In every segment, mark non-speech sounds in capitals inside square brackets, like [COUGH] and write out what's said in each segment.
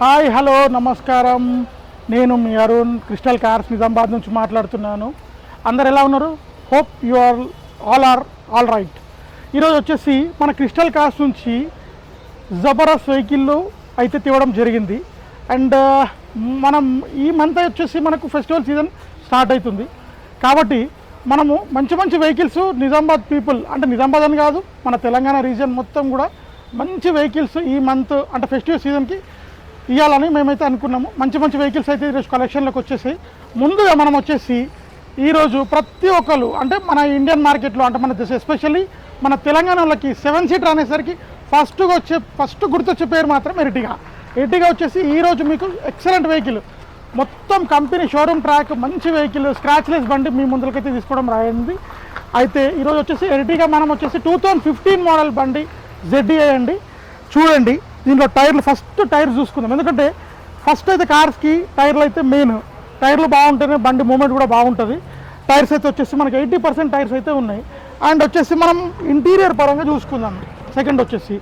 Hi hello నమస్కారం నేను మీ అరుణ్ క్రిస్టల్ కార్స్ నిజామాబాద్ నుంచి మాట్లాడుతున్నాను. అందరు ఎలా ఉన్నారు? Hope you are all are all right ఈరోజు వచ్చేసి మన క్రిస్టల్ కార్స్ నుంచి జబర్దస్త్ వెహికల్ అయితే తేవడం జరిగింది. అండ్ మనం ఈ మంత్ వచ్చేసి మనకు ఫెస్టివల్ సీజన్ స్టార్ట్ అవుతుంది. కాబట్టి మనము మంచి మంచి వెహికల్స్ నిజామాబాద్ పీపుల్ అంటే నిజామాబాద్ అని కాదు మన తెలంగాణ రీజన్ మొత్తం కూడా మంచి వెహికల్స్ ఈ మంత్ అంటే ఫెస్టివల్ సీజన్కి ఇవ్వాలని మేమైతే అనుకున్నాము. మంచి మంచి వెహికల్స్ అయితే ఈరోజు కలెక్షన్లోకి వచ్చేసి ముందుగా మనం వచ్చేసి ఈరోజు ప్రతి ఒక్కరు అంటే మన ఇండియన్ మార్కెట్లో అంటే మన దేశ ఎస్పెషల్లీ మన తెలంగాణ వాళ్ళకి సెవెన్ సీటర్ అనేసరికి ఫస్ట్గా వచ్చే ఫస్ట్ గుర్తొచ్చే పేరు మాత్రం ఎరిటిగా ఎరిటిగా వచ్చేసి ఈరోజు మీకు ఎక్సలెంట్ వెహికల్ మొత్తం కంపెనీ షోరూమ్ ట్రాక్ మంచి వెహికల్ స్క్రాచ్లెస్ బండి మీ ముందులకైతే తీసుకోవడం రాయింది అయితే ఈరోజు వచ్చేసి ఎరిటిగా మనం వచ్చేసి టూ థౌజండ్ ఫిఫ్టీన్ మోడల్ బండి జెడ్డీఐ అండి. చూడండి. దీంట్లో టైర్లు ఫస్ట్ టైర్ చూసుకుందాం. ఎందుకంటే ఫస్ట్ అయితే కార్స్కి టైర్లు అయితే మెయిన్. టైర్లు బాగుంటేనే బండి మూమెంట్ కూడా బాగుంటుంది. టైర్స్ అయితే వచ్చేసి మనకి ఎయిటీ పర్సెంట్ టైర్స్ అయితే ఉన్నాయి. అండ్ వచ్చేసి మనం ఇంటీరియర్ పరంగా చూసుకుందాం. సెకండ్ వచ్చేసి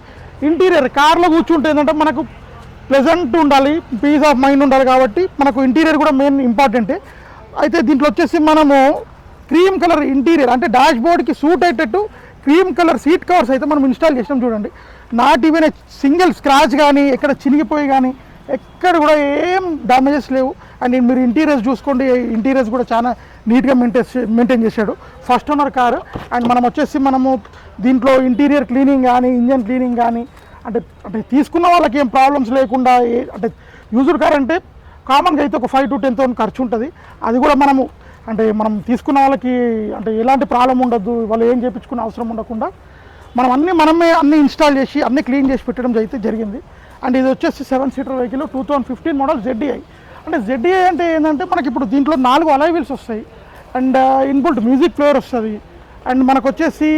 ఇంటీరియర్. కార్లో కూర్చుంటే ఏంటంటే మనకు ప్లెజెంట్ ఉండాలి పీస్ ఆఫ్ మైండ్ ఉండాలి కాబట్టి మనకు ఇంటీరియర్ కూడా మెయిన్ ఇంపార్టెంటే. అయితే దీంట్లో వచ్చేసి మనము క్రీమ్ కలర్ ఇంటీరియర్ అంటే డాష్ బోర్డ్కి సూట్ అయ్యేటట్టు క్రీమ్ కలర్ సీట్ కవర్స్ అయితే మనం ఇన్స్టాల్ చేసినాం చూడండి. నాట్ ఈవెన్ సింగిల్ స్క్రాచ్ కానీ ఎక్కడ చినిగిపోయి కానీ ఎక్కడ కూడా ఏం డ్యామేజెస్ లేవు. అండ్ మీరు ఇంటీరియర్స్ చూసుకోండి ఇంటీరియర్స్ కూడా చాలా నీట్గా మెయింటైన్ మెయింటైన్ చేశాడు. First owner car. అండ్ మనం వచ్చేసి మనము దీంట్లో ఇంటీరియర్ క్లీనింగ్ కానీ ఇంజన్ క్లీనింగ్ కానీ అంటే అంటే తీసుకున్న వాళ్ళకి ఏం ప్రాబ్లమ్స్ లేకుండా ఏ- అంటే యూజర్ కార్ అంటే కామన్గా అయితే ఒక ఫైవ్ టు టెన్ థౌసండ్ ఖర్చు ఉంటుంది అది కూడా మనము అంటే మనం తీసుకున్న వాళ్ళకి అంటే ఎలాంటి ప్రాబ్లం ఉండదు వాళ్ళు ఏం చేయించుకునే అవసరం ఉండకుండా మనం అన్నీ మనమే అన్నీ ఇన్స్టాల్ చేసి అన్నీ క్లీన్ చేసి పెట్టడం అయితే జరిగింది. అండ్ ఇది వచ్చేసి seven seater vehicle two thousand fifteen model ZDI అంటే జెడ్డీఐ అంటే ఏంటంటే మనకి ఇప్పుడు దీంట్లో నాలుగు అలై వీల్స్ వస్తాయి. అండ్ ఇన్బుల్ట్ మ్యూజిక్ ప్లేయర్ వస్తుంది. అండ్ మనకు వచ్చేసి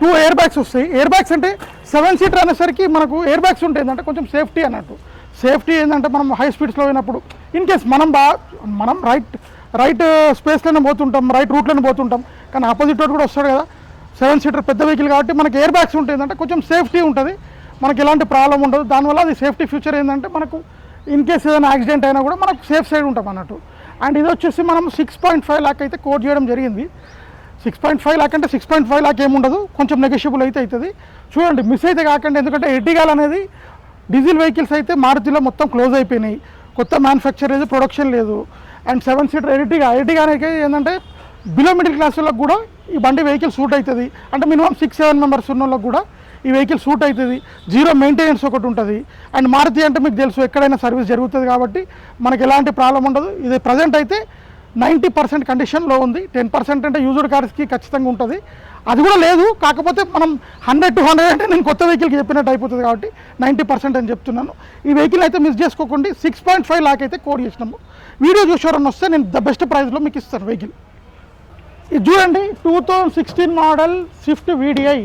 టూ uh, ఎయిర్ బ్యాగ్స్ వస్తాయి. ఎయిర్ బ్యాగ్స్ అంటే సెవెన్ సీటర్ అనేసరికి మనకు ఎయిర్ బ్యాగ్స్ ఉంటాయి ఏంటంటే కొంచెం సేఫ్టీ అన్నట్టు. సేఫ్టీ ఏంటంటే మనం హై స్పీడ్స్లో పోయినప్పుడు ఇన్ కేస్ మనం బా మనం రైట్ రైట్ స్పేస్లోనే uh, పోతుంటాం రైట్ రూట్లోనే పోతుంటాం. కానీ ఆపోజిట్ రోడ్ కూడా వస్తాడు కదా. సెవెన్ సీటర్ పెద్ద వెహికల్ కాబట్టి మనకి ఎయిర్ బ్యాగ్స్ ఉంటాయి. అంటే కొంచెం సేఫ్టీ ఉంటుంది. మనకి ఎలాంటి ప్రాబ్లం ఉండదు. దానివల్ల అది సేఫ్టీ ఫ్యూచర్ ఏంటంటే మనకు ఇన్ కేస్ ఏదైనా యాక్సిడెంట్ అయినా కూడా మనకు సేఫ్ సైడ్ ఉంటాం అన్నట్టు. అండ్ ఇది వచ్చేసి మనం సిక్స్ పాయింట్ ఫైవ్ ల్యాక్ అయితే కోట్ చేయడం జరిగింది. సిక్స్ పాయింట్ ఫైవ్ ల్యాక్ అంటే సిక్స్ పాయింట్ ఫైవ్ ల్యాక్ ఏముండదు. కొంచెం నెగోషియబుల్ అయితే అవుతుంది. చూడండి మిస్ అయితే కాకండి. ఎందుకంటే ఎడ్డిగాల్ అనేది డీజిల్ వెహికల్స్ అయితే మారుతిలో మొత్తం క్లోజ్ అయిపోయినాయి. కొత్త మ్యానుఫ్యాక్చర్ లేదు ప్రొడక్షన్ లేదు. And seven seater Ertiga Ertiga అనేది ఏంటంటే బిలో మిడిల్ క్లాస్ వాళ్ళకి కూడా ఈ బండి వెహికల్ సూట్ అవుతుంది. అంటే మినిమం సిక్స్ సెవెన్ మెంబర్స్ ఉన్న వాళ్ళకి కూడా ఈ వెహికల్ సూట్ అవుతుంది. జీరో మెయింటెనెన్స్ ఒకటి ఉంటుంది. అండ్ మారుతి అంటే మీకు తెలుసు ఎక్కడైనా సర్వీస్ జరుగుతుంది కాబట్టి మనకి ఎలాంటి ప్రాబ్లం ఉండదు. ఇది ప్రజెంట్ అయితే నైంటీ పర్సెంట్ కండిషన్లో ఉంది. టెన్ పర్సెంట్ అంటే యూజర్ కార్స్కి ఖచ్చితంగా ఉంటుంది. అది కూడా లేదు. కాకపోతే మనం హండ్రెడ్ టు హండ్రెడ్ అంటే నేను కొత్త వెహికల్కి చెప్పినట్టు అయిపోతుంది కాబట్టి నైంటీ పర్సెంట్ అని చెప్తున్నాను. ఈ వెహికల్ అయితే మిస్ చేసుకోకండి. సిక్స్ పాయింట్ ఫైవ్ లాక్ అయితే కోడ్ చేసినాము. వీడియో చూసేవారని వస్తే నేను ద బెస్ట్ ప్రైస్లో మీకు ఇస్తాను వెహికల్. ఇది చూడండి two thousand sixteen model Swift VDI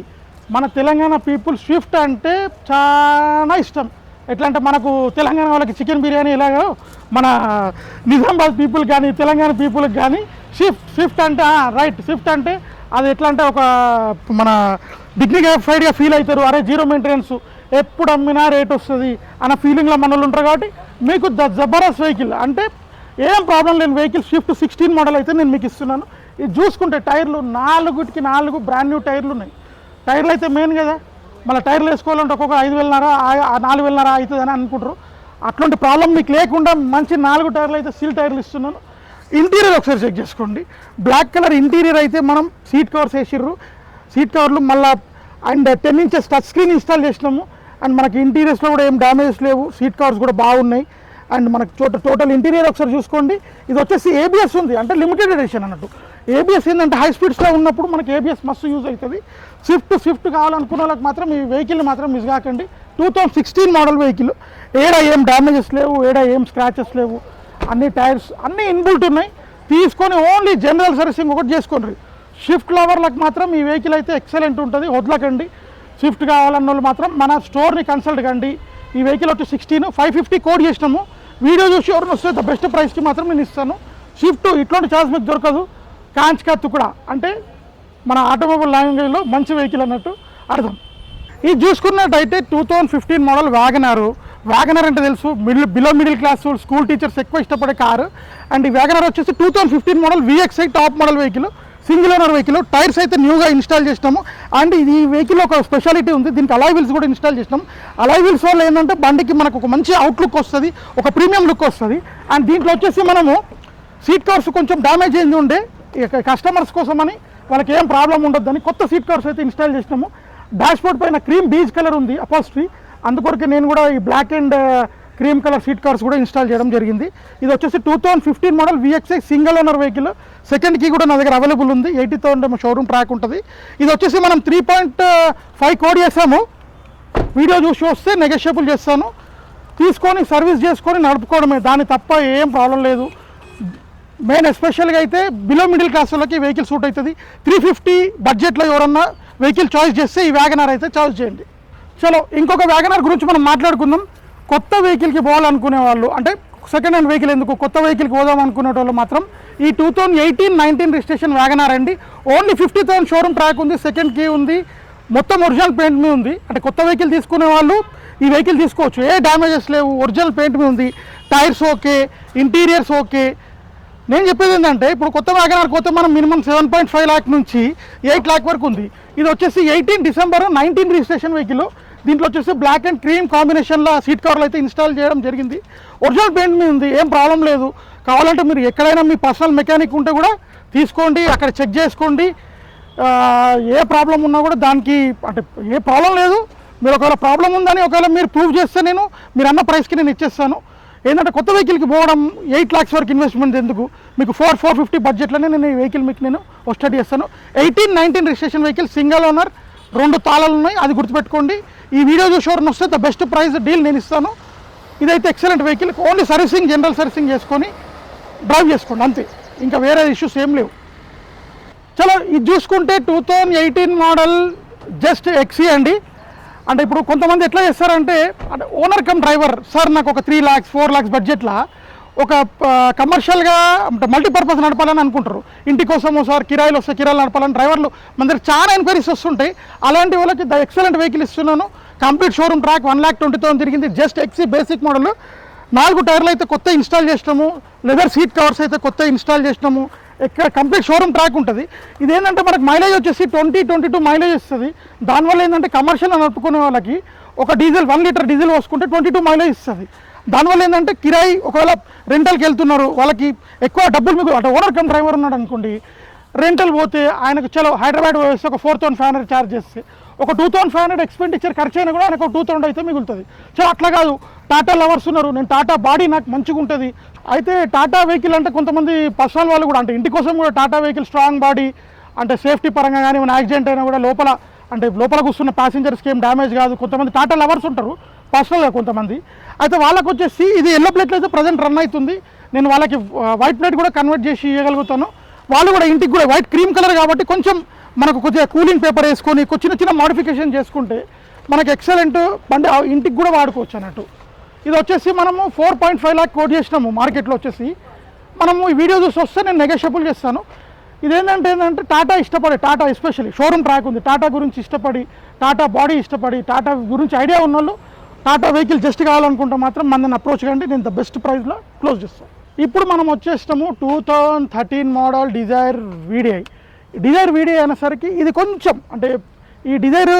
మన తెలంగాణ పీపుల్ స్విఫ్ట్ అంటే చాలా ఇష్టం. ఎట్లా అంటే మనకు తెలంగాణ వాళ్ళకి చికెన్ బిర్యానీ ఎలాగో మన నిజామాబాద్ పీపుల్ కానీ తెలంగాణ పీపుల్కి కానీ షిఫ్ట్ షిఫ్ట్ అంటే రైట్ స్విఫ్ట్ అంటే అది ఎట్లా అంటే ఒక మన డిగ్నిఫైడ్గా ఫీల్ అవుతారు. అరే జీరో మెయింటెనెన్స్ ఎప్పుడు అమ్మినా రేట్ వస్తుంది అన్న ఫీలింగ్లో మన వాళ్ళు ఉంటారు కాబట్టి మీకు ద జబర్దస్త్ వెహికల్ అంటే ఏం ప్రాబ్లం లేని వెహికల్ షిఫ్ట్ సిక్స్టీన్ మోడల్ అయితే నేను మీకు ఇస్తున్నాను. ఇది చూసుకుంటే టైర్లు నాలుగుటికి నాలుగు బ్రాండ్ న్యూ టైర్లు ఉన్నాయి. టైర్లు అయితే మెయిన్ కదా. మళ్ళీ టైర్లు వేసుకోవాలంటే ఒక్కొక్క ఐదు వేలన్నర నాలుగు వేలన్నర అవుతుంది అని అనుకుంటారు. అట్లాంటి ప్రాబ్లం మీకు లేకుండా మంచి నాలుగు టైర్లు అయితే సీల్ టైర్లు ఇస్తున్నాను. ఇంటీరియర్ ఒకసారి చెక్ చేసుకోండి. బ్లాక్ కలర్ ఇంటీరియర్ అయితే మనం సీట్ కవర్స్ వేసిర్రు సీట్ కవర్లు మళ్ళీ and ten inches touch screen install చేసినాము. అండ్ మనకి ఇంటీరియర్స్లో కూడా ఏం డ్యామేజెస్ లేవు. సీట్ కవర్స్ కూడా బాగున్నాయి. అండ్ మనకి చోట టోటల్ ఇంటీరియర్ ఒకసారి చూసుకోండి. ఇది వచ్చేసి ఏబిఎస్ ఉంది. అంటే లిమిటెడ్ ఎడిషన్ అన్నట్టు. ఏబిఎస్ ఏంటంటే హై స్పీడ్స్లో ఉన్నప్పుడు మనకి ఏబిఎస్ మస్తు యూజ్ అవుతుంది. స్విఫ్ట్ స్విఫ్ట్ కావాలనుకున్న వాళ్ళకి మాత్రం ఈ వెహికల్ని మాత్రం మిస్ కాకండి. Two thousand sixteen model vehicle ఏడా ఏం డ్యామేజెస్ లేవు. ఏడా ఏం స్క్రాచెస్ లేవు. అన్ని టైర్స్ అన్నీ ఇన్బుల్ట్ ఉన్నాయి. తీసుకొని ఓన్లీ జనరల్ సర్వీసింగ్ ఒకటి చేసుకోండి. షిఫ్ట్ లవర్లకు మాత్రం ఈ వెహికల్ అయితే ఎక్సలెంట్ ఉంటుంది. వదలకండి. షిఫ్ట్ కావాలన్న వాళ్ళు మాత్రం మన స్టోర్ని కన్సల్ట్ కండి. ఈ వెహికల్ వచ్చి సిక్స్టీన్ ఫైవ్ ఫిఫ్టీ కోడ్ చేసినాము. వీడియో చూసి ఎవరిని వస్తే ద బెస్ట్ ప్రైస్కి మాత్రం నేను ఇస్తాను. షిఫ్ట్ ఇట్లాంటి ఛాన్స్ మీకు దొరకదు. కాంచ్కా కూడా. అంటే మన ఆటోమొబైల్ లాంగ్వేజ్లో మంచి వెహికల్ అన్నట్టు అర్థం. ఇది చూసుకున్నట్టయితే two thousand fifteen model WagonR WagonR అంటే తెలుసు. Middle below middle class school teachers ఎక్కువ ఇష్టపడే కారు అండ్ ఈ వ్యాగనర్ వచ్చేసి two thousand fifteen model VXI top model vehicle single owner vehicle tyres అయితే న్యూగా ఇన్స్టాల్ చేసినాము. అండ్ ఇది ఈ వెహికల్ ఒక స్పెషాలిటీ ఉంది. దీనికి అలాయ్ వీల్స్ కూడా ఇన్స్టాల్ చేసినాం అలాయ్ వీల్స్ వల్ల ఏంటంటే బండికి మనకు ఒక మంచి అవుట్లుక్ వస్తుంది ఒక ప్రీమియం లుక్ వస్తుంది. అండ్ దీంట్లో వచ్చేసి మనము సీట్ కవర్స్ కొంచెం డ్యామేజ్ అయింది ఉండే. కస్టమర్స్ కోసమని వాళ్ళకి ఏం ప్రాబ్లం ఉండొద్దని కొత్త సీట్ కవర్స్ అయితే ఇన్స్టాల్ చేసినాము. డాష్ బోర్డ్ పైన క్రీమ్ బీజ్ కలర్ ఉంది అపోస్ట్రీ అందుకొరకు నేను కూడా ఈ black and cream colour seat covers కూడా ఇన్స్టాల్ చేయడం జరిగింది. ఇది వచ్చేసి two thousand fifteen model VXI single owner vehicle second key కూడా నా దగ్గర అవైలబుల్ ఉంది. ఎయిటీ థౌసండ్ షోరూమ్ ట్రాక్ ఉంటుంది. ఇది వచ్చేసి మనం త్రీ పాయింట్ ఫైవ్ కోడ్ చేసాము. వీడియో చూసి వస్తే నెగోషియబుల్ చేస్తాను. తీసుకొని సర్వీస్ చేసుకొని నడుపుకోవడమే. దాని తప్ప ఏం ప్రాబ్లం లేదు. మెయిన్ ఎస్పెషల్గా అయితే బిలో మిడిల్ క్లాస్ వాళ్ళకి వెహికల్ సూట్ అవుతుంది. త్రీ ఫిఫ్టీ బడ్జెట్లో ఎవరన్నా వెహికల్ చాయిస్ చేస్తే ఈ వ్యాగనార్ అయితే చాయిస్ చేయండి. చలో ఇంకొక వ్యాగనార్ గురించి మనం మాట్లాడుకుందాం. కొత్త వెహికల్కి పోవాలనుకునే వాళ్ళు అంటే సెకండ్ హ్యాండ్ వెహికల్ ఎందుకు కొత్త వెహికల్కి పోదాం అనుకునే వాళ్ళు మాత్రం ఈ two thousand eighteen nineteen registration WagonR అండి. Only fifty thousand showroom track ఉంది సెకండ్ కీ ఉంది మొత్తం ఒరిజినల్ పెయింట్ మీద ఉంది. అంటే కొత్త వెహికల్ తీసుకునే వాళ్ళు ఈ వెహికల్ తీసుకోవచ్చు. ఏ డ్యామేజెస్ లేవు ఒరిజినల్ పెయింట్ మీద ఉంది. టైర్స్ ఓకే ఇంటీరియర్స్ ఓకే నేను చెప్పేది ఏంటంటే ఇప్పుడు కొత్త వ్యాగనార్ కొత్త మనం minimum seven point five lakh నుంచి ఎయిట్ ల్యాక్ వరకు ఉంది. ఇది వచ్చేసి eighteen December nineteen registration vehicle దీంట్లో వచ్చేసి బ్లాక్ అండ్ క్రీమ్ కాంబినేషన్లో సీట్ కవర్లు అయితే ఇన్స్టాల్ చేయడం జరిగింది. ఒరిజినల్ పెయింట్ మీద ఉంది ఏం ప్రాబ్లం లేదు. కావాలంటే మీరు ఎక్కడైనా మీ పర్సనల్ మెకానిక్ ఉంటే కూడా తీసుకోండి అక్కడ చెక్ చేసుకోండి. ఏ ప్రాబ్లం ఉన్నా కూడా దానికి అంటే ఏ ప్రాబ్లం లేదు. మీరు ఒకవేళ ప్రాబ్లం ఉందని ఒకవేళ మీరు ప్రూవ్ చేస్తే నేను మీరు అన్న ప్రైస్కి నేను ఇచ్చేస్తాను. ఏంటంటే కొత్త వెహికల్కి పోవడం ఎయిట్ ల్యాక్స్ వరకు ఇన్వెస్ట్మెంట్ ఎందుకు? మీకు ఫోర్ ఫోర్ ఫిఫ్టీ బడ్జెట్లోనే నేను ఈ వెహికల్ మీకు నేను స్టడీ చేస్తాను. Eighteen nineteen registration vehicle single owner రెండు తాళాలు ఉన్నాయి అది గుర్తుపెట్టుకోండి. ఈ వీడియో చూసేవారిని వస్తే ద బెస్ట్ ప్రైస్ డీల్ నేను ఇస్తాను. ఇదైతే excellent vehicle only servicing general servicing చేసుకొని డ్రైవ్ చేసుకోండి అంతే. ఇంకా వేరే ఇష్యూస్ ఏం లేవు. చలో ఇది చూసుకుంటే two thousand eighteen model just ఎక్సీ అండి. అంటే ఇప్పుడు కొంతమంది ఎట్లా చేస్తారంటే అంటే ఓనర్ కమ్ డ్రైవర్ సార్ నాకు ఒక త్రీ ల్యాక్స్ ఫోర్ ల్యాక్స్ బడ్జెట్లో ఒక కమర్షియల్గా అంటే మల్టీపర్పస్ నడపాలని అనుకుంటారు. ఇంటి కోసం సార్ కిరాయిలు వస్తే కిరాయిలు నడపాలని డ్రైవర్లు మన దగ్గర చాలా ఎంక్వైరీస్ వస్తుంటాయి. అలాంటి వాళ్ళకి ద ఎక్సలెంట్ వెహికల్ ఇస్తున్నాను. Complete showroom track one lakh twenty thousand తిరిగింది. జస్ట్ ఎక్సీ బేసిక్ మోడల్ నాలుగు టైర్లు అయితే కొత్త ఇన్స్టాల్ చేసినాము. లెదర్ సీట్ కవర్స్ అయితే కొత్త ఇన్స్టాల్ చేసినాము. ఎక్కడ కంప్లీట్ షోరూమ్ ట్రాక్ ఉంటుంది. ఇదేంటంటే మనకు మైలేజ్ వచ్చేసి ట్వంటీ ట్వంటీ టూ మైలేజ్ ఇస్తుంది. దానివల్ల ఏంటంటే కమర్షియల్ నడుపుకునే వాళ్ళకి ఒక డీజిల్ వన్ లీటర్ డీజిల్ పోసుకుంటే ట్వంటీ టూ మైలేజ్ ఇస్తుంది. దానివల్ల ఏంటంటే కిరాయి ఒకవేళ రెంటల్కి వెళ్తున్నారు వాళ్ళకి ఎక్కువ డబ్బులు మీకు అంటే ఓనర్ కమ్ డ్రైవర్ ఉన్నాడు అనుకోండి రెంటల్ పోతే ఆయనకు చలో హైదరాబాద్ వేస్తే ఒక four thousand five hundred charge చేస్తే ఒక two thousand five hundred expenditure ఖర్చు అయినా కూడా ఆయనకు టూ థౌసండ్ అయితే మిగులుతుంది. సో అట్లా కాదు టాటా లవర్స్ ఉన్నారు నేను టాటా బాడీ నాకు మంచిగా ఉంటుంది. అయితే టాటా వెహికల్ అంటే కొంతమంది పర్సనల్ వాళ్ళు కూడా అంటే ఇంటి కోసం కూడా టాటా వెహికల్ స్ట్రాంగ్ బాడీ అంటే సేఫ్టీ పరంగా కానీ ఏమైనా యాక్సిడెంట్ అయినా కూడా లోపల అంటే లోపల కూర్చున్న ప్యాసింజర్స్కి ఏం డ్యామేజ్ కాదు. కొంతమంది టాటా లవర్స్ ఉంటారు పర్సనల్గా కొంతమంది. అయితే వాళ్ళకు వచ్చేసి ఇది ఎల్లో ప్లేట్లు అయితే ప్రజెంట్ రన్ అవుతుంది. నేను వాళ్ళకి వైట్ ప్లేట్ కూడా కన్వర్ట్ చేసి ఇవ్వగలుగుతాను వాళ్ళు కూడా ఇంటికి కూడా వైట్ క్రీమ్ కలర్ కాబట్టి కొంచెం మనకు కొద్దిగా కూలింగ్ పేపర్ వేసుకొని చిన్న చిన్న మాడిఫికేషన్ చేసుకుంటే మనకు ఎక్సలెంట్ బండి ఇంటికి కూడా వాడుకోవచ్చు అన్నట్టు. ఇది వచ్చేసి మనము four point five lakh quote చేసినాము మార్కెట్లో వచ్చేసి. మనము ఈ వీడియో చూసి వస్తే నేను నెగోషియబుల్ చేస్తాను. ఇదేంటంటే ఏంటంటే టాటా ఇష్టపడి టాటా ఎస్పెషల్లీ షోరూమ్ ట్రాక్ ఉంది. టాటా గురించి ఇష్టపడి టాటా బాడీ ఇష్టపడి టాటా గురించి ఐడియా ఉన్న వాళ్ళు టాటా వెహికల్ జస్ట్ కావాలనుకుంటే మాత్రం మన అప్రోచ్ కండి. నేను ద బెస్ట్ ప్రైస్లో క్లోజ్ చేస్తాను ఇప్పుడు మనం వచ్చేస్తాము two thousand thirteen model Dzire VDI Dzire VDI అనేసరికి ఇది కొంచెం అంటే ఈ డిజైర్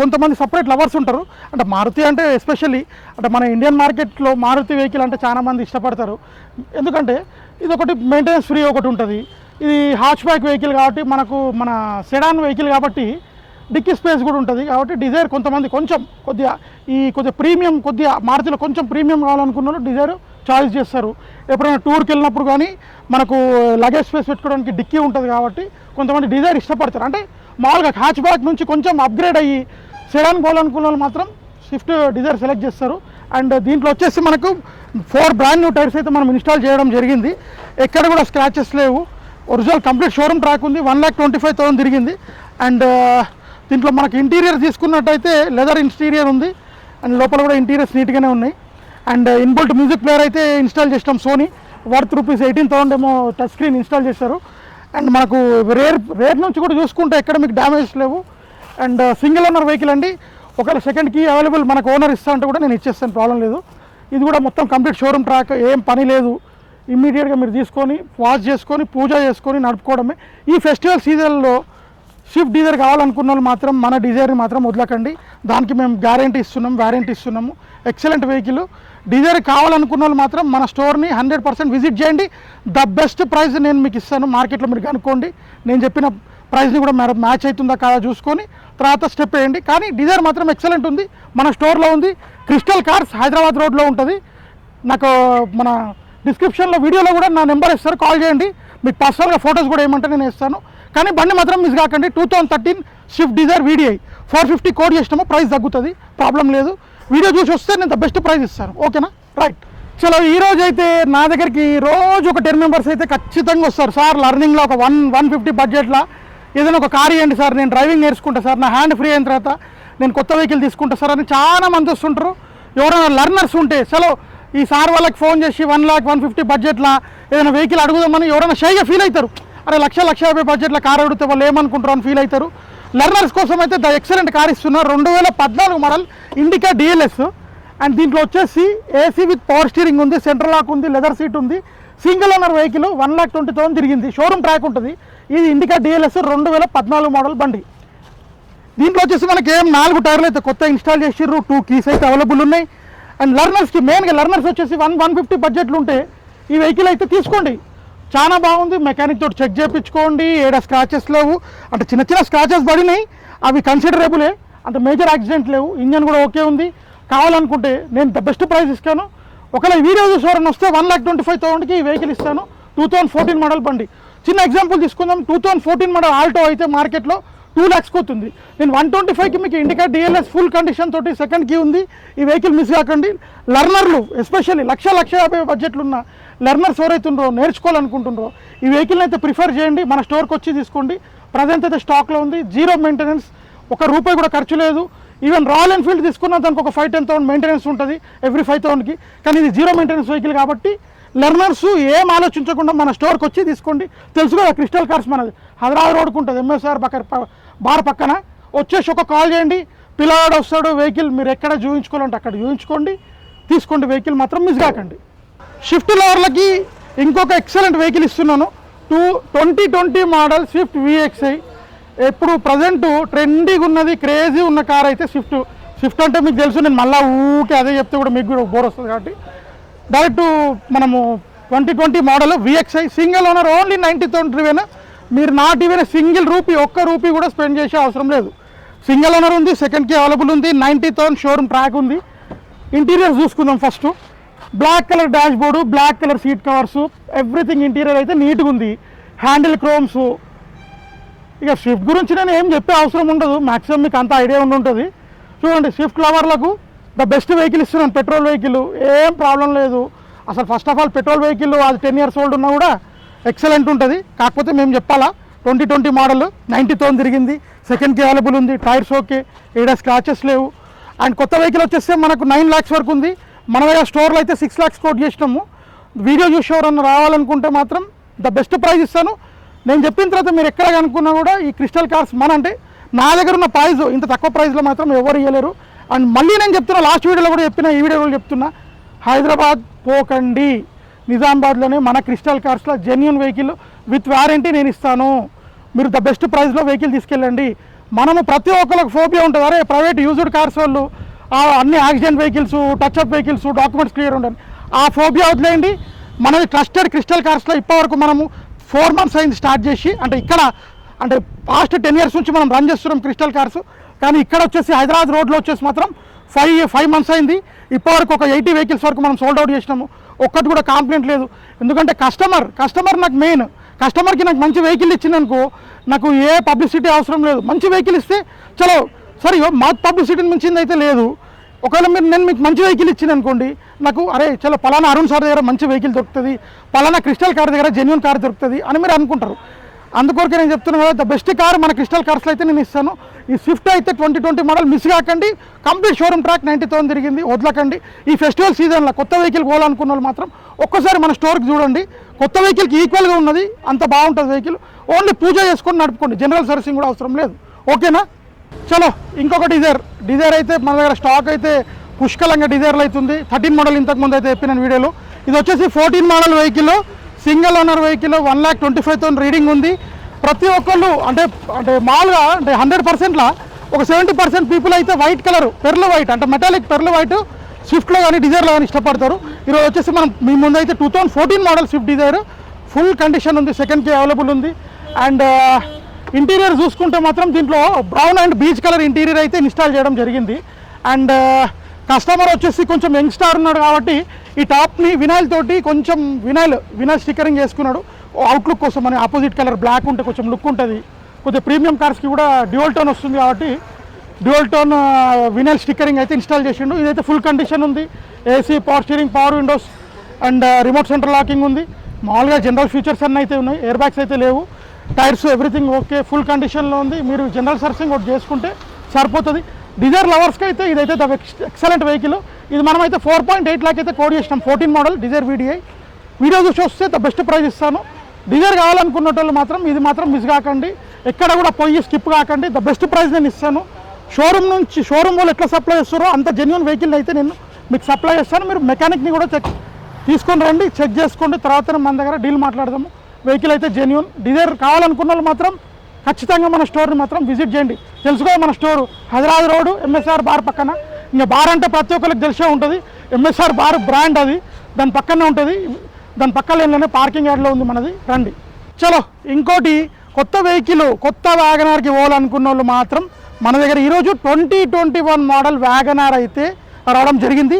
కొంతమంది సపరేట్ లవర్స్ ఉంటారు. అంటే మారుతి అంటే ఎస్పెషల్లీ అంటే మన ఇండియన్ మార్కెట్లో మారుతి వెహికల్ అంటే చాలామంది ఇష్టపడతారు. ఎందుకంటే ఇది ఒకటి మెయింటెనెన్స్ ఫ్రీ ఒకటి ఉంటుంది. ఇది హాచ్ బ్యాక్ వెహికల్ కాబట్టి మనకు మన సెడాన్ వెహికల్ కాబట్టి డిక్కీ స్పేస్ కూడా ఉంటుంది. కాబట్టి డిజైర్ కొంతమంది కొంచెం కొద్దిగా ఈ కొద్దిగా ప్రీమియం కొద్దిగా మారుతిలో కొంచెం ప్రీమియం కావాలనుకున్న వాళ్ళు డిజైర్ చాయిస్ చేస్తారు. ఎప్పుడైనా టూర్కి వెళ్ళినప్పుడు కానీ మనకు లగేజ్ స్పేస్ పెట్టుకోవడానికి డిక్కీ ఉంటుంది కాబట్టి కొంతమంది డిజైర్ ఇష్టపడతారు. అంటే మామూలుగా హ్యాచ్ బ్యాక్ నుంచి కొంచెం అప్గ్రేడ్ అయ్యి సెడాన్ పోవాలనుకున్న వాళ్ళు మాత్రం స్విఫ్ట్ డిజైర్ సెలెక్ట్ చేస్తారు. అండ్ దీంట్లో వచ్చేసి మనకు ఫోర్ బ్రాండ్ న్యూ టైర్స్ అయితే మనం ఇన్స్టాల్ చేయడం జరిగింది. ఎక్కడ కూడా స్క్రాచెస్ లేవు. ఒరిజినల్ కంప్లీట్ షోరూమ్ ట్రాక్ ఉంది. One lakh twenty five thousand తిరిగింది. అండ్ దీంట్లో మనకి ఇంటీరియర్ తీసుకున్నట్టయితే లెదర్ ఇంటీరియర్ ఉంది. అండ్ లోపల కూడా ఇంటీరియర్స్ నీట్గానే ఉన్నాయి. అండ్ ఇన్బుల్ట్ మ్యూజిక్ ప్లేయర్ అయితే ఇన్స్టాల్ చేసినాం Sony worth rupees eighteen thousand ఏమో టచ్ స్క్రీన్ ఇన్స్టాల్ చేశారు. అండ్ మనకు రేర్ రేర్ నుంచి కూడా చూసుకుంటే ఎక్కడ మీకు డ్యామేజ్ లేవు. అండ్ సింగిల్ ఓనర్ వెహికల్ అండి. ఒకవేళ సెకండ్ కీ అవైలబుల్ మనకు ఓనర్ ఇస్తా అంటే కూడా నేను ఇచ్చేస్తాను ప్రాబ్లం లేదు. ఇది కూడా మొత్తం కంప్లీట్ షోరూమ్ ట్రాక్ ఏం పని లేదు. ఇమ్మీడియట్గా మీరు తీసుకొని వాష్ చేసుకొని పూజ చేసుకొని నడుపుకోవడమే. ఈ ఫెస్టివల్ సీజన్లో స్విఫ్ట్ డీజర్ కావాలనుకున్న వాళ్ళు మాత్రం మన డిజైర్ని మాత్రం వదలకండి. దానికి మేము గ్యారంటీ ఇస్తున్నాం వారంటీ ఇస్తున్నాము. ఎక్సలెంట్ వెహికల్ డిజైర్ కావాలనుకున్న వాళ్ళు మాత్రం మన స్టోర్ని హండ్రెడ్ పర్సెంట్ విజిట్ చేయండి. ద బెస్ట్ ప్రైస్ నేను మీకు ఇస్తాను. మార్కెట్లో మీరు కనుక్కోండి. నేను చెప్పిన ప్రైస్ని కూడా మ్యా మ్యాచ్ అవుతుందా కాదా చూసుకొని తర్వాత స్టెప్ వేయండి. కానీ డిజైర్ మాత్రం ఎక్సలెంట్ ఉంది. మన స్టోర్లో ఉంది. క్రిస్టల్ కార్స్ హైదరాబాద్ రోడ్లో ఉంటుంది. నాకు మన డిస్క్రిప్షన్లో వీడియోలో కూడా నా నెంబర్ ఇస్తారు. కాల్ చేయండి. మీకు పర్సనల్గా ఫొటోస్ కూడా ఏమంటే నేను వేస్తాను. కానీ బండి మాత్రం మిస్ కాకండి. Two thousand thirteen Swift Dzire VDI four fifty quote చేసినాము. ప్రైస్ తగ్గుతుంది. ప్రాబ్లం లేదు. వీడియో చూసి వస్తే నేను ద బెస్ట్ ప్రైస్ ఇస్తాను. ఓకేనా రైట్ చలో ఈ రోజు అయితే నా దగ్గరికి రోజు ఒక టెన్ మెంబర్స్ అయితే ఖచ్చితంగా వస్తారు. సార్ లర్నింగ్లో ఒక వన్ వన్ ఫిఫ్టీ బడ్జెట్లో ఏదైనా ఒక కార్ ఇవ్వండి సార్. నేను డ్రైవింగ్ నేర్చుకుంటా సార్. నా హ్యాండ్ ఫ్రీ అయిన తర్వాత నేను కొత్త వెహికల్ తీసుకుంటా సార్ అని చాలా మంది వస్తుంటారు. ఎవరైనా లర్నర్స్ ఉంటే చలో ఈ సార్ వాళ్ళకి ఫోన్ చేసి వన్ లాక్ వన్ ఫిఫ్టీ బడ్జెట్లో ఏదైనా వెహికల్ అడుగుదామని ఎవరైనా షైగా ఫీల్ అవుతారు. అరే లక్ష లక్ష యాభై బడ్జెట్లో కార్ అడిగితే వాళ్ళు ఏమనుకుంటారు అని ఫీల్ అవుతారు. లెర్నర్స్ కోసం అయితే ద ఎక్సలెంట్ కార్ ఇస్తున్నారు. రెండు వేల పద్నాలుగు మోడల్ ఇండికా డిఎల్ఎస్ అండ్ దీంట్లో వచ్చేసి ఏసీ విత్ పవర్ స్టీరింగ్ ఉంది సెంట్రల్ లాక్ ఉంది లెదర్ సీట్ ఉంది. Single owner vehicle one lakh twenty thousand తిరిగింది. షోరూమ్ ట్రాక్ ఉంటుంది. ఇది ఇండికా డిఎల్ఎస్ రెండు వేల పద్నాలుగు మోడల్ బండి. దీంట్లో వచ్చేసి మనకి ఏం నాలుగు టైర్లు అయితే కొత్త ఇన్స్టాల్ చేసిర్రు. టూ కీస్ అయితే అవైలబుల్ ఉన్నాయి. అండ్ లర్నర్స్కి మెయిన్గా లర్నర్స్ వచ్చేసి వన్ వన్ ఫిఫ్టీ బడ్జెట్లు ఉంటే ఈ వెహికల్ అయితే తీసుకోండి. చాలా బాగుంది. మెకానిక్ తోటి చెక్ చేయించుకోండి ఏడ స్క్రాచెస్ లేవు. అంటే చిన్న చిన్న స్క్రాచెస్ పడినాయి. అవి కన్సిడరబులే అంత మేజర్ యాక్సిడెంట్ లేవు. ఇంజన్ కూడా ఓకే ఉంది. కావాలనుకుంటే నేను ద బెస్ట్ ప్రైస్ ఇస్తాను. ఒకవేళ వీడియో చూసేవారని వస్తే వన్ లాక్ ట్వంటీ ఫైవ్ థౌసండ్కి ఈ వెహికల్ ఇస్తాను. టూ థౌసండ్ ఫోర్టీన్ మోడల్ బండి. చిన్న ఎగ్జాంపుల్ తీసుకుందాం. Two thousand fourteen model Alto అయితే మార్కెట్లో టూ ల్యాక్స్ పోతుంది నేను వన్ ట్వంటీ ఫైవ్కి మీకు ఇండికా డిఎల్ఎస్ ఫుల్ కండిషన్ తోటి సెకండ్ కీ ఉంది. ఈ వెహికల్ మిస్ కాకండి. లర్నర్లు ఎస్పెషల్లీ లక్ష లక్ష యాభై బడ్జెట్లు ఉన్న లెర్నర్స్ ఎవరైతుండ్రో ఉన్నారో నేర్చుకోవాలనుకుంటున్నారో ఈ వెహికల్ని అయితే ప్రిఫర్ చేయండి. మన స్టోర్కి వచ్చి తీసుకోండి. ప్రజెంట్ అయితే స్టాక్లో ఉంది. జీరో మెయింటెనెన్స్ ఒక రూపాయి కూడా ఖర్చు లేదు. ఈవెన్ రాయల్ ఎన్ఫీల్డ్ తీసుకున్న దానికి ఒక ఫైవ్ టెన్ థౌసండ్ మెయింటెనెన్స్ ఉంటుంది ఎవ్రీ ఫైవ్ థౌసండ్కి కానీ ఇది జీరో మెయింటెనెన్స్ వెహికల్ కాబట్టి లెర్నర్స్ ఏం ఆలోచించకుండా మన స్టోర్కి వచ్చి తీసుకోండి. తెలుసు కదా క్రిస్టల్ కార్స్ మనది. హైదరాబాద్ రోడ్కు ఉంటుంది. ఎంఎస్ఆర్ బకర్ బార్ పక్కన. వచ్చేసి ఒక కాల్ చేయండి. పిల్లవాడు వస్తాడు వెహికల్ మీరు ఎక్కడ చూపించుకోవాలంటే అక్కడ చూపించుకోండి తీసుకోండి వెహికల్ మాత్రం మిస్ కాకండి. షిఫ్ట్ లవర్లకి ఇంకొక ఎక్సలెంట్ వెహికల్ ఇస్తున్నాను. Two twenty twenty model Swift VXI ఎప్పుడు ప్రజెంట్ ట్రెండీగా ఉన్నది క్రేజీ ఉన్న కార్ అయితే స్విఫ్ట్ స్విఫ్ట్ అంటే మీకు తెలుసు నేను మళ్ళీ ఊకే అదే చెప్తే కూడా మీకు కూడా బోర్ వస్తుంది కాబట్టి. డైరెక్ట్ మనము twenty twenty model VXI single owner only ninety thousand రివేనా మీరు నాట్ ఈవెన్ సింగిల్ రూపీ ఒక్క రూపీ కూడా స్పెండ్ చేసే అవసరం లేదు. సింగిల్ ఓనర్ ఉంది సెకండ్కి అవైలబుల్ ఉంది నైంటీ థౌసండ్ షోరూమ్ ట్రాక్ ఉంది. ఇంటీరియర్ చూసుకుందాం first black colour dashboard black colour seat covers everything interior అయితే నీట్గా ఉంది. హ్యాండిల్ క్రోమ్స్ ఇక స్విఫ్ట్ గురించి నేను ఏం చెప్పే అవసరం ఉండదు. మాక్సిమం మీకు అంత ఐడియా ఉండి ఉంటుంది. చూడండి స్విఫ్ట్ లవర్లకు ద బెస్ట్ వెహికల్ ఇస్తున్నాను పెట్రోల్ వెహికల్ ఏం ప్రాబ్లం లేదు. అసలు first of all petrol vehicle అది టెన్ ఇయర్స్ ఓల్డ్ ఉన్నా కూడా ఎక్సలెంట్ ఉంటుంది. కాకపోతే మేము చెప్పాలా ట్వంటీ ట్వంటీ మోడల్ నైంటీ తిరిగింది. సెకండ్కి అవైలబుల్ ఉంది. టైర్స్ ఓకే ఏడా స్క్రాచెస్ లేవు. అండ్ కొత్త వెహికల్ వచ్చేస్తే మనకు నైన్ ల్యాక్స్ వరకు ఉంది. మన దగ్గర స్టోర్లో అయితే సిక్స్ ల్యాక్స్ కోట్ చేసినాము. వీడియో చూసి ఎవరన్నా రావాలనుకుంటే మాత్రం ద బెస్ట్ ప్రైజ్ ఇస్తాను. నేను చెప్పిన తర్వాత మీరు ఎక్కడ కనుక్కున్నా కూడా ఈ క్రిస్టల్ కార్స్ మన అంటే నా దగ్గర ఉన్న ప్రైజ్ ఇంత తక్కువ ప్రైజ్లో మాత్రం ఎవరు ఇవ్వలేరు అండ్ మళ్ళీ నేను చెప్తున్నా లాస్ట్ వీడియోలో కూడా చెప్పిన ఈ వీడియోలో చెప్తున్నా హైదరాబాద్ పోకండి. నిజామాబాద్లోనే మన క్రిస్టల్ కార్స్లో జెన్యున్ వెహికల్ విత్ వారంటీ నేను ఇస్తాను. మీరు ద బెస్ట్ ప్రైస్లో వెహికల్ తీసుకెళ్ళండి. మనము ప్రతి ఒక్కరికి ఫోబియా ఉంటుంది. అరే ప్రైవేట్ యూజ్డ్ కార్స్ వాళ్ళు అన్ని accident vehicles touch up vehicles documents clear ఉండండి ఆ ఫోబియా వదిలేయండి. మనది ట్రస్టెడ్ క్రిస్టల్ కార్స్లో ఇప్పటివరకు మనము ఫోర్ మంత్స్ అయింది స్టార్ట్ చేసి అంటే ఇక్కడ అంటే పాస్ట్ టెన్ ఇయర్స్ నుంచి మనం రన్ చేస్తున్నాం క్రిస్టల్ కార్స్. కానీ ఇక్కడ వచ్చేసి హైదరాబాద్ రోడ్లో వచ్చేసి మాత్రం ఫైవ్ ఫైవ్ మంత్స్ అయింది. ఇప్పటివరకు ఒక ఎయిటీ వెహికల్స్ వరకు మనం సోల్డ్ అవుట్ చేసినాము. ఒక్కటి కూడా కాంప్లైంట్ లేదు. ఎందుకంటే కస్టమర్ కస్టమర్ నాకు మెయిన్ కస్టమర్కి నాకు మంచి వెహికల్ ఇచ్చిందనుకో నాకు ఏ పబ్లిసిటీ అవసరం లేదు. మంచి వెహికల్ ఇస్తే చలో సరే మా పబ్లిసిటీని మించింది అయితే లేదు. ఒకవేళ మీరు నేను మీకు మంచి వెహికల్ ఇచ్చింది అనుకోండి నాకు అరే చలో పలానా అరుణ్ సార్ దగ్గర మంచి వెహికల్ దొరుకుతుంది పలానా క్రిస్టల్ కార్ దగ్గర జెన్యున్ కార్ దొరుకుతుంది అని మీరు అనుకుంటారు. అందుకొరకే నేను చెప్తున్నాను కదా ద బెస్ట్ కార్ మన క్రిస్టల్ కార్స్లో అయితే నేను ఇస్తాను. ఈ స్విఫ్ట్ అయితే ట్వంటీ ట్వంటీ మోడల్ మిస్ కాకండి. Complete showroom track ninety thousand తిరిగింది వదలకండి. ఈ ఫెస్టివల్ సీజన్లో కొత్త వెహికల్ పోవాలనుకున్న వాళ్ళు మాత్రం ఒక్కసారి మన స్టోర్కి చూడండి. కొత్త వెహికల్కి ఈక్వల్గా ఉన్నది అంత బాగుంటుంది వెహికల్ ఓన్లీ పూజ చేసుకొని నడుపుకోండి జనరల్ సర్వీసింగ్ కూడా అవసరం లేదు. ఓకేనా చలో ఇంకొక డిజైర్ డిజైర్ అయితే మన దగ్గర స్టాక్ అయితే పుష్కలంగా డిజైర్లు అవుతుంది. థర్టీన్ మోడల్ ఇంతకు ముందు అయితే చెప్పిన వీడియోలో. ఇది వచ్చేసి fourteen model vehicle single owner vehicle one lakh twenty five thousand reading ఉంది. ప్రతి ఒక్కళ్ళు అంటే అంటే మామూలుగా అంటే హండ్రెడ్ పర్సెంట్లో ఒక సెవెంటీ పర్సెంట్ పీపుల్ అయితే వైట్ కలర్ పెర్లు వైట్ అంటే మెటాలిక్ పెర్లు వైట్ స్విఫ్ట్లో కానీ డిజైర్లో కానీ ఇష్టపడతారు. ఈరోజు వచ్చేసి మనం మీ ముందు అయితే two thousand fourteen model Swift Dzire full condition ఉంది సెకండ్ కే అవైలబుల్ ఉంది. అండ్ ఇంటీరియర్ చూసుకుంటే మాత్రం దీంట్లో brown and beige colour interior అయితే ఇన్స్టాల్ చేయడం జరిగింది. అండ్ కస్టమర్ వచ్చేసి కొంచెం యంగ్స్టార్ ఉన్నాడు కాబట్టి ఈ టాప్ని వినాయిల్ తోటి కొంచెం వినాయిల్ వినాయిల్ స్టిక్కరింగ్ చేసుకున్నాడు. అవుట్లుక్ కోసం అని ఆపోజిట్ కలర్ బ్లాక్ ఉంటే కొంచెం లుక్ ఉంటుంది. కొద్దిగా ప్రీమియం కార్స్కి కూడా డ్యూయల్ టోన్ వస్తుంది కాబట్టి డ్యూయల్ టోన్ వినైల్ స్టిక్కరింగ్ అయితే ఇన్స్టాల్ చేసిండు. ఇదైతే ఫుల్ కండిషన్ ఉంది. AC power steering power windows and remote centre locking ఉంది. మామూలుగా జనరల్ ఫీచర్స్ అన్నీ అయితే ఉన్నాయి. ఎయిర్ బ్యాగ్స్ అయితే లేవు. టైర్స్ ఎవ్రీథింగ్ ఓకే ఫుల్ కండిషన్లో ఉంది. మీరు జనరల్ సర్వీసింగ్ ఒకటి చేసుకుంటే సరిపోతుంది. డిజైర్ లవర్స్కి అయితే ఇదైతే ద ఎక్సలెంట్ వెహికల్ ఇది మనం అయితే ఫోర్ పాయింట్ ఎయిట్ ల్యాక్ అయితే కోడ్ చేసినాం fourteen model Dzire VDI video చూసి వస్తే ద బెస్ట్ ప్రైజ్ ఇస్తాను. డిజైర్ కావాలనుకున్న వాళ్ళు మాత్రం ఇది మాత్రం మిస్ కాకండి. ఎక్కడ కూడా పోయి స్కిప్ కాకండి. ద బెస్ట్ ప్రైజ్ నేను ఇస్తాను. షోరూమ్ నుంచి షోరూమ్ వాళ్ళు ఎట్లా సప్లై చేస్తారో అంత జెన్యున్ వెహికల్ అయితే నేను మీకు సప్లై చేస్తాను. మీరు మెకానిక్ని కూడా చెక్ తీసుకొని రండి చెక్ చేసుకోండి. తర్వాత మన దగ్గర డీల్ మాట్లాడదాము. వెహికల్ అయితే జెన్యున్ డిజైర్ కావాలనుకున్న వాళ్ళు మాత్రం ఖచ్చితంగా మన స్టోర్ని మాత్రం విజిట్ చేయండి. తెలుసుకో మన store. Hyderabad road MSR bar పక్కన. ఇంకా బార్ అంటే ప్రతి ఒక్కరికి తెలిసే ఉంటుంది. ఎంఎస్ఆర్ బార్ బ్రాండ్ అది. దాని పక్కనే ఉంటుంది. దాని పక్క లేనిలోనే పార్కింగ్ యార్డ్లో ఉంది మనది. రండి. చలో ఇంకోటి కొత్త వెహికల్ కొత్త వ్యాగనార్కి పోవాలనుకున్న వాళ్ళు మాత్రం మన దగ్గర ఈరోజు twenty twenty one model Wagon R అయితే రావడం జరిగింది.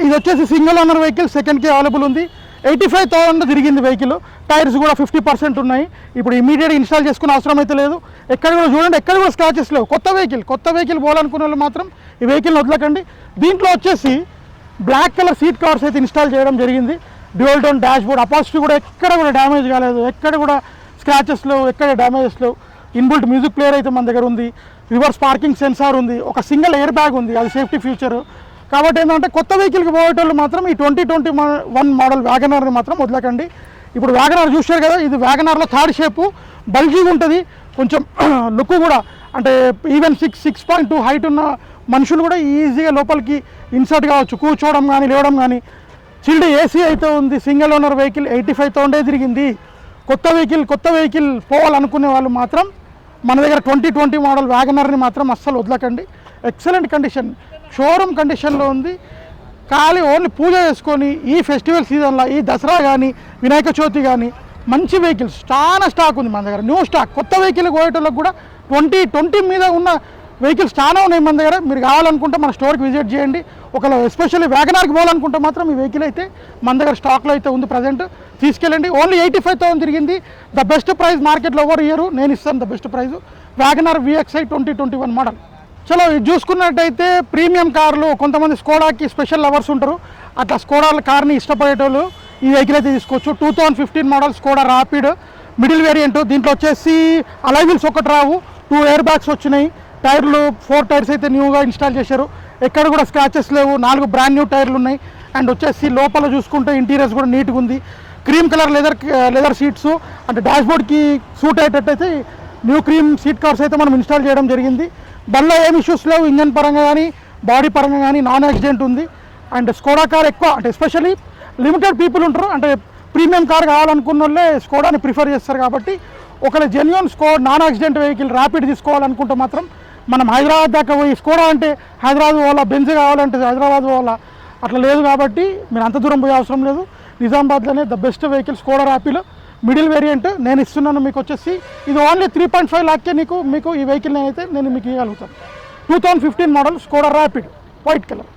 ఇది వచ్చేసి సింగిల్ ఓనర్ వెహికల్ సెకండ్కి అవైలబుల్ ఉంది. ఎయిటీ ఫైవ్ థౌసండ్ తిరిగింది వెహికల్. టైర్స్ కూడా ఫిఫ్టీ పర్సెంట్ ఉన్నాయి. ఇప్పుడు ఇమీడియట్గా ఇన్స్టాల్ చేసుకునే అవసరం అయితే లేదు. ఎక్కడ కూడా చూడండి ఎక్కడ కూడా స్క్రాచెస్ లేవు. కొత్త వెహికల్ కొత్త వెహికల్ పోవాలనుకున్న వాళ్ళు మాత్రం ఈ వెహికల్ని వదలకండి. దీంట్లో వచ్చేసి బ్లాక్ కలర్ సీట్ కవర్స్ అయితే ఇన్స్టాల్ చేయడం జరిగింది. డ్యూయల్ టోన్ డాష్ బోర్డ్ అపాసిటీ కూడా ఎక్కడ కూడా డ్యామేజ్ కాలేదు. ఎక్కడ కూడా స్క్రాచెస్ లేవు ఎక్కడ డ్యామేజెస్ లేవు. ఇన్బుల్ట్ మ్యూజిక్ ప్లేయర్ అయితే మన దగ్గర ఉంది. రివర్స్ పార్కింగ్ సెన్సార్ ఉంది. ఒక సింగిల్ ఎయిర్ బ్యాగ్ ఉంది. అది సేఫ్టీ ఫ్యూచర్ కాబట్టి ఏంటంటే కొత్త వెహికల్కి పోయేటోళ్ళు మాత్రం ఈ ట్వంటీ ట్వంటీ వన్ మోడల్ వ్యాగనర్ని మాత్రం వదలకండి. ఇప్పుడు వ్యాగనర్ చూశారు కదా ఇది వ్యాగనర్లో థర్డ్ షేపు బల్జీగా ఉంటుంది కొంచెం [CLEARS THROAT] లుక్ కూడా అంటే even six six point two height ఉన్న మనుషులు కూడా ఈజీగా లోపలికి ఇన్సర్ట్ కావచ్చు. కూర్చోవడం కానీ లేవడం కానీ. చిల్డ్ ఏసీ అయితే ఉంది single owner vehicle eighty five థౌసండే తిరిగింది. కొత్త వెహికల్ కొత్త వెహికల్ పోవాలనుకునే వాళ్ళు మాత్రం మన దగ్గర ట్వంటీ ట్వంటీ మోడల్ వ్యాగనర్ని మాత్రం అస్సలు వదలకండి. ఎక్సలెంట్ కండిషన్ షోరూమ్ కండిషన్లో ఉంది. ఖాళీ ఓన్లీ పూజ చేసుకొని ఈ ఫెస్టివల్ సీజన్లో ఈ దసరా కానీ వినాయక చవితి కానీ మంచి వెహికల్స్. చాలా స్టాక్ ఉంది మన దగ్గర. New stock. కొత్త వెహికల్ పోయేటోళ్ళకి కూడా ట్వంటీ ట్వంటీ మీద ఉన్న వెహికల్స్ చాలా ఉన్నాయి మన దగ్గర. మీరు కావాలనుకుంటే మన స్టోర్కి విజిట్ చేయండి. ఒకవేళ ఎస్పెషల్లీ వ్యాగనార్కి పోవాలనుకుంటే మాత్రం ఈ వెహికల్ అయితే మన దగ్గర స్టాక్లో అయితే ఉంది ప్రజెంట్. తీసుకెళ్ళండి. ఓన్లీ ఎయిటీ ఫైవ్ థౌసండ్ తిరిగింది. ద బెస్ట్ ప్రైస్ మార్కెట్లో ఎవరు ఇయ్యరు. నేను ఇస్తాను the best price Wagon R VXI twenty twenty one model. చలో ఇది చూసుకున్నట్టయితే ప్రీమియం కార్లు కొంతమంది స్కోడాకి స్పెషల్ లవర్స్ ఉంటారు. అట్లా స్కోడా కార్ని ఇష్టపడేటోళ్ళు ఈ వెహికల్ అయితే తీసుకోవచ్చు. Two thousand fifteen model Skoda Rapid middle variant. దీంట్లో వచ్చేసి అలైవిల్స్ ఒకటి రావు. టూ ఎయిర్ బ్యాగ్స్ వచ్చినాయి. టైర్లు ఫోర్ టైర్స్ అయితే న్యూగా ఇన్స్టాల్ చేశారు. ఎక్కడ కూడా స్క్రాచెస్ లేవు. నాలుగు బ్రాండ్ న్యూ టైర్లు ఉన్నాయి. అండ్ వచ్చేసి లోపల చూసుకుంటే ఇంటీరియర్స్ కూడా నీట్గా ఉంది. Cream colour leather leather seats అంటే డాష్బోర్డ్కి సూట్ అయ్యేటట్టయితే న్యూ క్రీమ్ సీట్ కవర్స్ అయితే మనం ఇన్స్టాల్ చేయడం జరిగింది. బండ్లో ఏమి ఇష్యూస్ లేవు ఇంజన్ పరంగా కానీ బాడీ పరంగా కానీ నాన్ యాక్సిడెంట్ ఉంది. అండ్ స్కోడా కార్ ఎక్కువ అంటే ఎస్పెషల్లీ లిమిటెడ్ పీపుల్ ఉంటారు. అంటే ప్రీమియం కార్ కావాలనుకున్న వాళ్ళే స్కోడాని ప్రిఫర్ చేస్తారు కాబట్టి ఒకవేళ జెన్యున్ స్కో నాన్ యాక్సిడెంట్ వెహికల్ ర్యాపిడ్ తీసుకోవాలనుకుంటే మాత్రం మనం హైదరాబాద్ దాకా పోయి స్కోడా అంటే హైదరాబాద్ పోవాలా బెంజ్ కావాలంటే హైదరాబాద్ పోవాలా అట్లా లేదు కాబట్టి మీరు అంత దూరం పోయే అవసరం లేదు. నిజామాబాద్లోనే ద బెస్ట్ వెహికల్ స్కోడా ర్యాపిలో మిడిల్ వేరియంట్ నేను ఇస్తున్నాను మీకు వచ్చేసి. ఇది ఓన్లీ త్రీ పాయింట్ ఫైవ్ ల్యాక్కే నీకు మీకు ఈ వెహికల్ నేనైతే నేను మీకు ఇవ్వగలుగుతాను two thousand fifteen model Skoda Rapid white colour